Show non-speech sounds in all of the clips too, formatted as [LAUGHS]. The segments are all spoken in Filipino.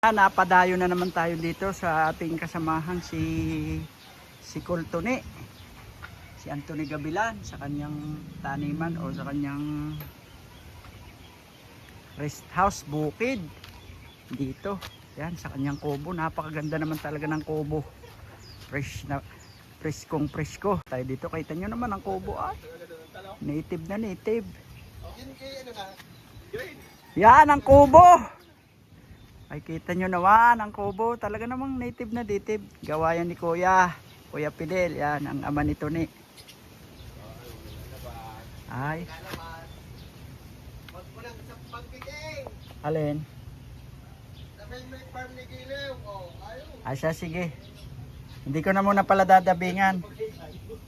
Ah, napadayo na naman tayo dito sa ating kasamahan si si Coltone. Si Anthony Gabilan sa kanyang taniman o sa kanyang rest house bukid. Dito. Yan sa kanyang kubo. Napakaganda naman talaga ng kubo. Fresh na preskong presko. Tayo dito kita nyo naman ang kubo ah. Native na native. Yan ang kubo. Ay kita nyo naman ang kubo. Talaga namang native na native. Gawa yan ni Kuya. Kuya Fidel. Yan ang ama ni. Ay. Alin? Ay siya sige. Hindi ko na muna pala dadabingan.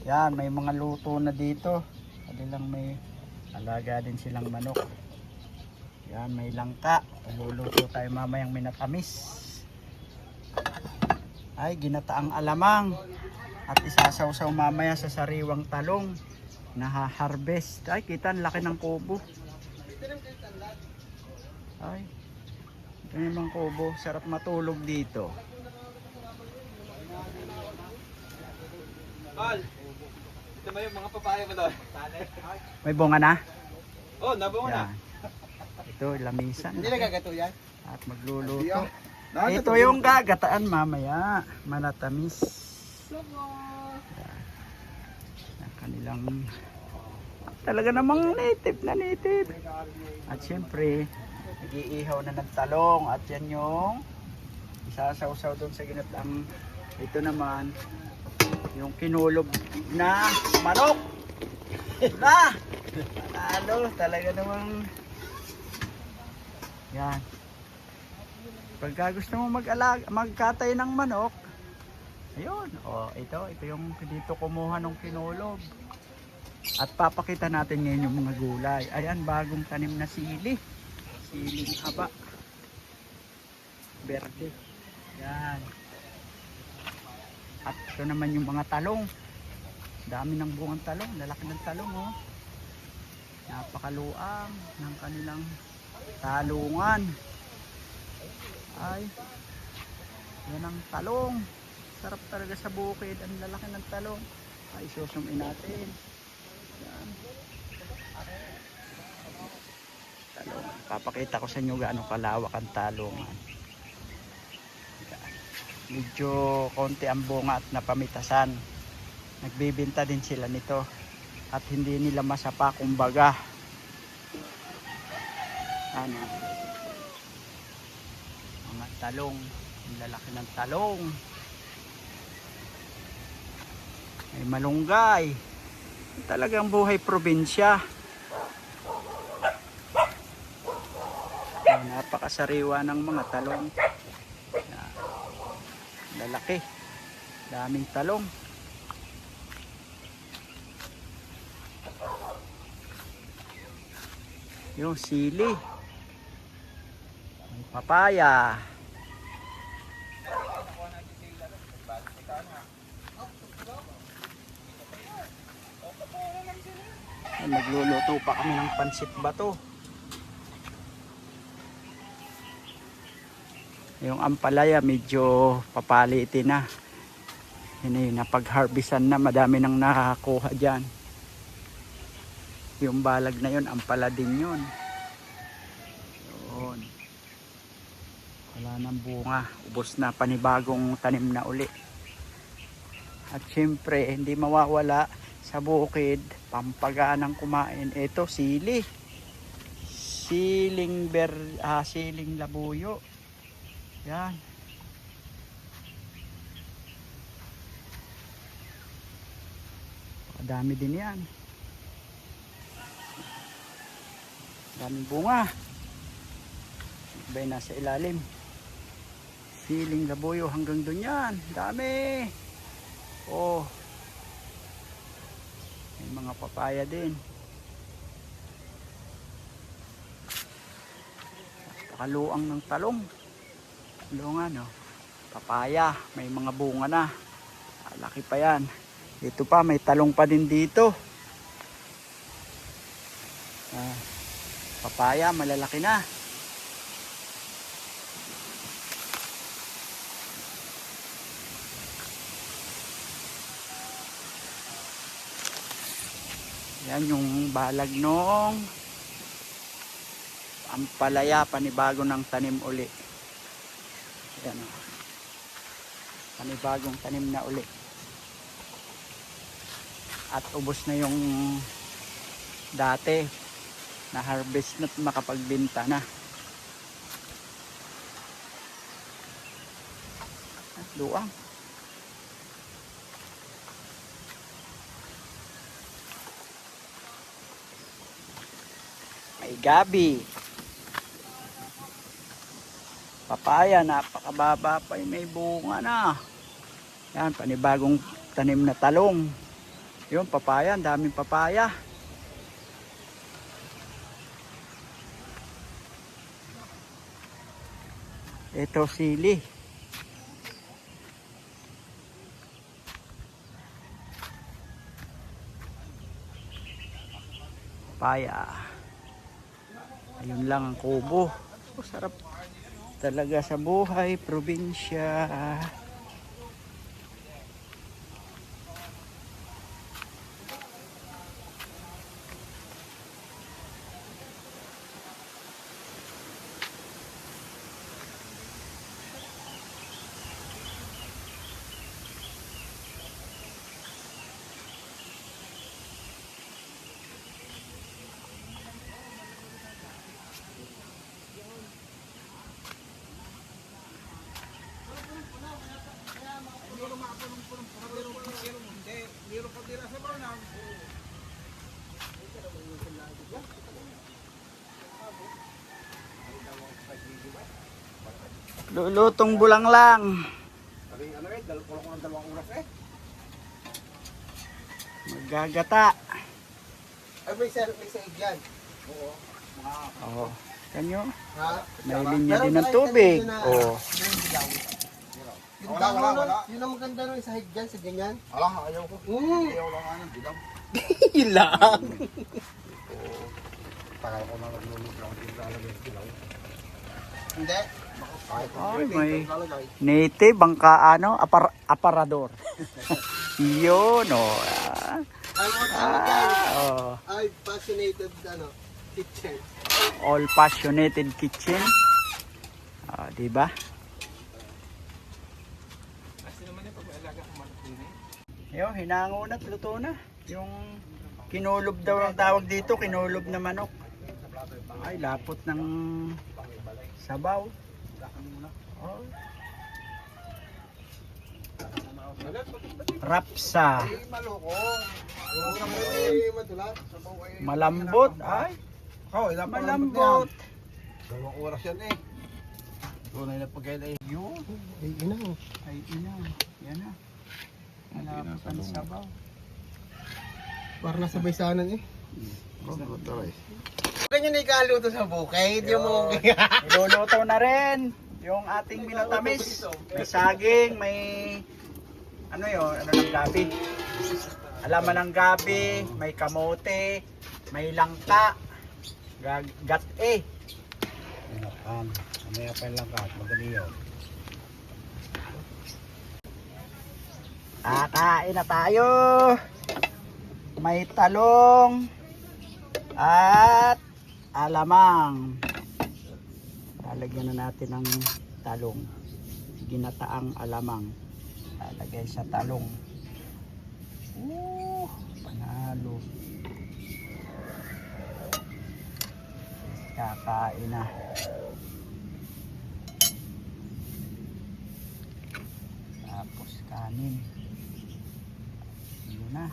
Yan, may mga luto na dito. Hindi lang may alaga din silang manok. Yan, may langka. Luluto tayo mamayang minatamis. Ay, ginataang alamang. At isasawsaw mamaya sa sariwang talong. Naha-harvest. Ay, kita, ang laki ng kubo. Ay, ito naman kubo. Sarap matulog dito. Tol, ito ba yung mga papaya mo doon? May bunga na? Oh, nabungo na. Ito, lamisan. Hindi nagagato yan? At magluluto. Ito yung gagataan mamaya. Manatamis. Ang kanilang talaga namang native na native. At syempre, nag-iihaw na ng talong. At yan yung isasawsaw doon sa ginatang. Ito naman, yung kinulog na manok. [LAUGHS] Na! Panalo, talaga namang yan. Pagka gusto mo mag-alag, magkatay ng manok, ayun, oh, ito, ito yung dito kumuha ng kinulog. At papakita natin ngayon yung mga gulay. Ayan, bagong tanim na sili. Siling haba. Berde. Yan. At ito naman yung mga talong. Dami ng bungang talong. Lalaki ng talong, oh. Napakaluang ng kanilang talungan. Ay, yan ang talong. Sarap talaga sa bukid. Ang lalaki ng talong. Ay, susumin natin. Yan. Talong. Papakita ko sa inyo gaano kalawak ang talungan. Medyo konti ang bunga at napamitasan. Nagbibinta din sila nito. At hindi nila masapa kumbaga. Ano? Mga talong. Lalaki ng talong. May malunggay. Talagang buhay probinsya. Ay, napakasariwa ng mga talong. Lalaki. Daming talong. Yung sili. Papaya. Ay, Nagluluto pa kami ng pansit bato. Yung ampalaya medyo papalitin na. Yun eh, napag-harvestan na, madami nang nakakuha dyan. Yung balag na yun, ampala din. Yun. Wala nang bunga. Ubos na panibagong tanim na uli. At syempre, hindi mawawala sa bukid, pampaganang kumain. Ito, sili. Siling ber, ah, siling labuyo. Yan. Dami din yan. Daming bunga. Bay nasa ilalim. Siling labuyo hanggang doon yan. Dami. Oh. May mga papaya din. Napakaluang ng talong. Talungan, no? Papaya. May mga bunga na. Laki pa yan. Ito pa, may talong pa din dito. Ah, papaya, malalaki na. Yan yung balag nung ampalaya, panibago ng tanim uli. Yan o. Panibagong tanim na uli. At ubos na yung dati na harvest na at makapagbenta na. At Luang. Gabi. Papaya, napakababa pa eh, may bunga na. Yan, panibagong tanim na talong. Yun, papaya, ang daming papaya. Ito sili. Papaya. Ayun lang ang kubo. Oh, sarap talaga sa buhay, probinsya. Lulutong bulang lang. Magagata. Ay, may sa may sa yan. Oo. Oh, kanyo. ha? May linya din ng tubig. Oh. Yung wala, wala, wala. Yun ang maganda nun sa higyan, sa ganyan. Wala, ayaw ko. Mm. Ayaw lang ano, dilaw. [LAUGHS] Yun lang. Tagal ko na naglulog lang din lalagay dilaw. Hindi. Ay, may- lalagay. Native, bangka ano, apar aparador. [LAUGHS] Yun, oh. Ah, Ang dyan, ah, oh. ay passionated, ano, kitchen. All passionated kitchen. Ah, di ba? Yo, hinango na, luto na. Yung kinulob daw ang tawag dito, kinulob na manok. Ay, lapot ng sabaw. Oh. Rapsa. Malambot. Ay, Oh, malambot. Dalawang oras yan eh. Tunay na pagkain eh. Yun. Ay, inang. Ay, ina. Yan na. Malapot ang sabaw. Para nasa baysanan eh. Taray. Ganyan na ikaluto sa bukid, yung mga [LAUGHS] Iluluto na rin yung ating minatamis. May saging, may ano yun, ano ng gabi. Alaman ng gabi, may kamote, may langka, gag- gat eh. Mamaya pa lang ka. Madali yun. Kakain na tayo. May talong at alamang. Lalagyan na natin ng talong. Ginataang alamang. Lalagyan sa talong. Uh, panalo. Kakain na. Tapos kanin. Yun na.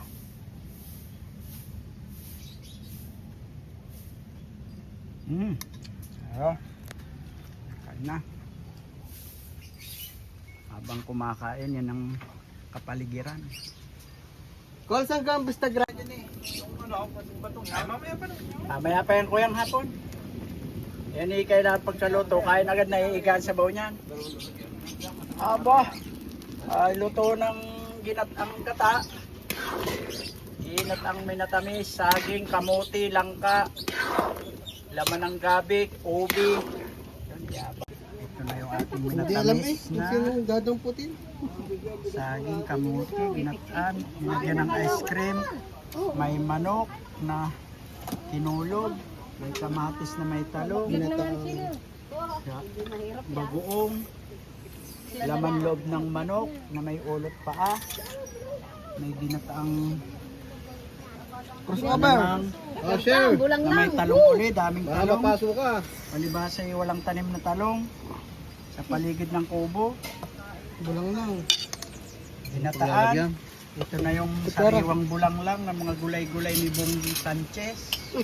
Hmm. Ayo. Kain na. Habang kumakain, yan ang kapaligiran. Kung saan ka ang basta gra... Mamaya pa yan kuyang hapon. Yan eh, kailangan pagkaluto, kain agad na iigaan sa baw niyan. Aba, ay luto ng ginat ang gata. Ginat ang minatamis, saging, kamuti, langka, laman ng gabi, ubi. Yun, yaba. Ating Hindi alam eh, minatamis kung na sino yung dadong putin. saging, kamuti, ginataan, nilagyan ng ice cream. may manok na tinulog, may kamatis na may talong, ya- bagoong, laman loob ng manok na may ulot paa, may ginataang Crossover. lamang Oh, sure. Bulang na may talong ulit, daming Baka talong. mapasok ka. Palibasa ay walang tanim na talong sa paligid ng kubo, Bulang lang. ginataan. Ito na yung sariwang bulang lang ng mga gulay-gulay ni Bongi Sanchez. [LAUGHS]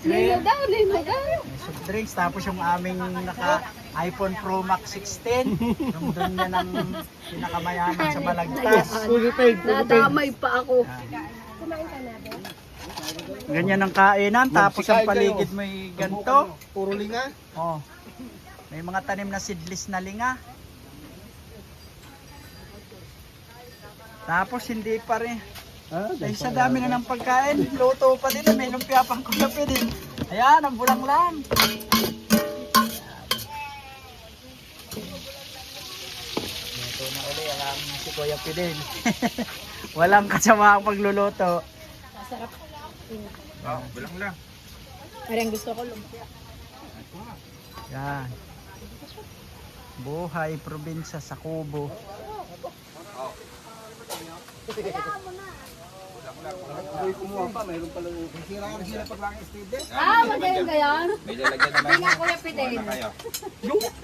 Cream, daw, nilo daw. may soft drinks, tapos yung aming naka iPhone Pro Max 16, yung doon niya ng pinakamayaman sa Balagtas. Nadamay pa ako. Ganyan ang kainan, tapos ang paligid may ganito. Puro linga. Oh. May mga tanim na seedless na linga. Tapos hindi pa rin. Ah, Ay, sa dami na ng pagkain, luto pa din, may lumpia pang kulapi din. Ayan, ang bulang lang. Luto na uli aming si Kuya Pidin. [LAUGHS] Walang kasama ang pagluluto. Oh, bilang lang. Parang gusto ko lumpia. Yan. Buhay probinsya sa Kubo. Ay, kumuha pa. Mayroon pala. Sira ka sila pag lang student. Ah, magaling ka yan? May lalagyan naman. Hindi nga Kuya Fidel. Kayo.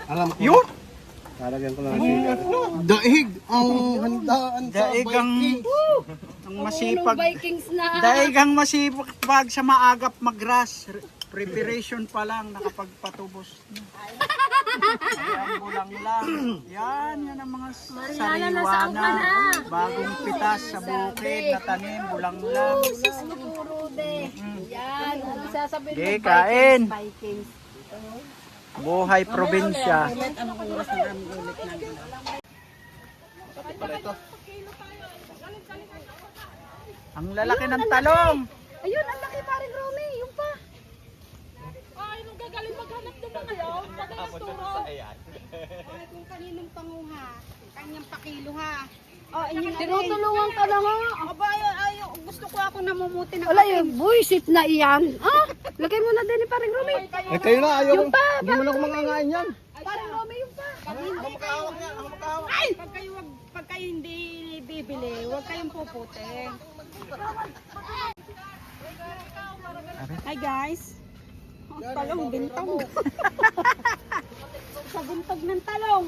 Alam ko. Yun! Lalagyan ko lang. Daig ang handaan sa Daig ang, ang Masipag. Vikings na. Daig ang masipag sa maagap magras. Re- Preparation pa lang, nakapagpatubos. Bulang lang. Yan, yan ang mga Mariana, nasaan sariwa ka na. na? Bagong pitas sa bukid na tanim, bulang lang. De. Yan. Ano sasabihin mo? Okay, kain. Vikings. Buhay probinsya. Ang lalaki ng talong. Ayun, ang laki pa rin, Romy. Yung pa. kung kaninong panguha, kanyang pakilo ha. Oh, inyo na Tinutulungan ka na nga. Aba, ayaw, ayaw, gusto ko ako namumuti na Wala yung buisit na iyan. Ah, lagay mo na din ni paring Romy. Eh kayo na, ayaw Yung ko. pa, Hindi mo na ako mangangain yan. Paring Romy yung pa. Hindi kayo, Ay! Pag kayo, wag, pag kayo hindi bibili, huwag kayong puputi. Hi guys. Talong, bintang. Sa [LAUGHS] buntog ng talong.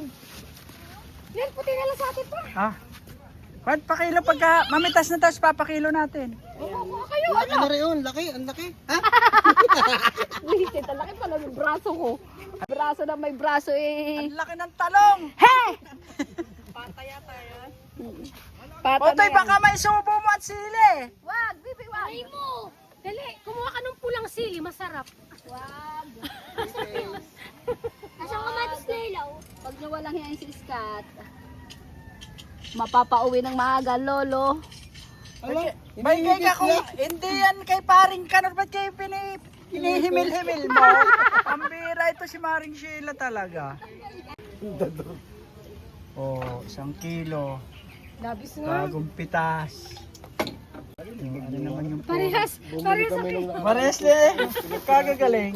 Yan, puti na lang sa atin pa. Ah. Pan pa kilo pagka mamitas na tapos papakilo natin. Oo, kayo. Laki na rin yun. Laki, ang laki. Ha? Buisit, ang laki pala ng braso ko. Braso na may braso eh. Ang laki ng talong. Hey! Pata Otoy, na yan. baka may subo mo at sili. Wag, bibi, wag. Ay mo. Dali, kumuha ka ng pulang sili, masarap. Wag. Nasaan ka matis Laylaw? Pag niyo walang yan si Scat. Mapapauwi ng maaga, lolo. Bagay ka kung hindi yan kay paring kanor, ba't kayo pini, hinihimil-himil mo? [LAUGHS] Pambira ito si Maring Sheila talaga. Oh, isang kilo. Labis Bagong pitas. Yung ano naman yung Parehas, parehas sa Pares eh. Kagagaling.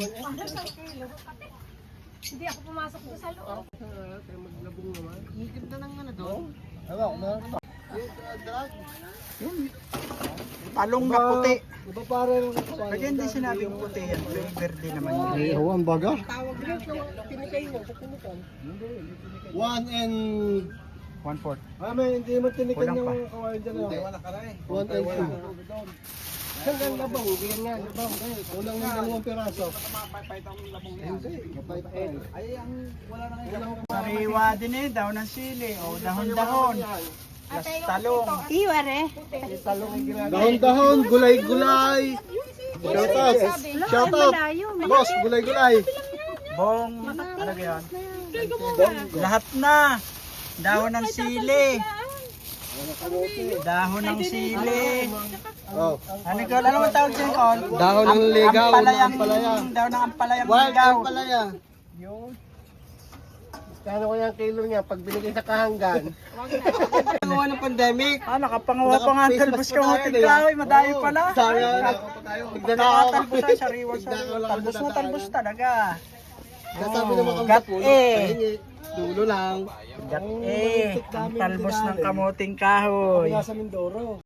Hindi ako pumasok doon sa loob. Higit na lang ano doon. Ko na. Yun. Talong na puti. Iba parang... Kaya hindi sinabing puti yan. Flavor din naman yun. Ay, oh, ang baga. One and... One fourth. Ah, may hindi mo tinikan Kulang yung kawain dyan. Hindi, wala ka rin. One and two. Hanggang labang, bigyan nga, labang. Ay, Kulang ng dalawang piraso. Hindi, mapait pa yan. Ay, ang wala na kayo. Sariwa din eh. Dahon ng sili. O dahon-dahon. Plus talong. Iware. Dahon-dahon, gulay-gulay. Shout out. Shout out. Boss, gulay-gulay. Bong. Ano ba yan? Lahat na. Dahon ng sili. Dahon ng sili. Oh. Ano ko? Ano mo tawag dyan, Col? Dahon ng ligaw, ampalaya. Dahon ng ampalayang Wild ligaw. palaya. Yun. Kano kaya ang kilo niya pag binigay sa kahanggan? [LAUGHS] Wag na. Gawa ng pandemic. Ah, nakapangawa pa nga talbos ka diba? kahoy, madayo pala. Ay, Tignan Nakatalbos sa sariwa sa ko talbos na talbos talaga. Kasabi Oh, naman kami gat sa puno. Dulo lang. Oh, eh, ang talbos ng kamuting kahoy. Kaya sa Mindoro.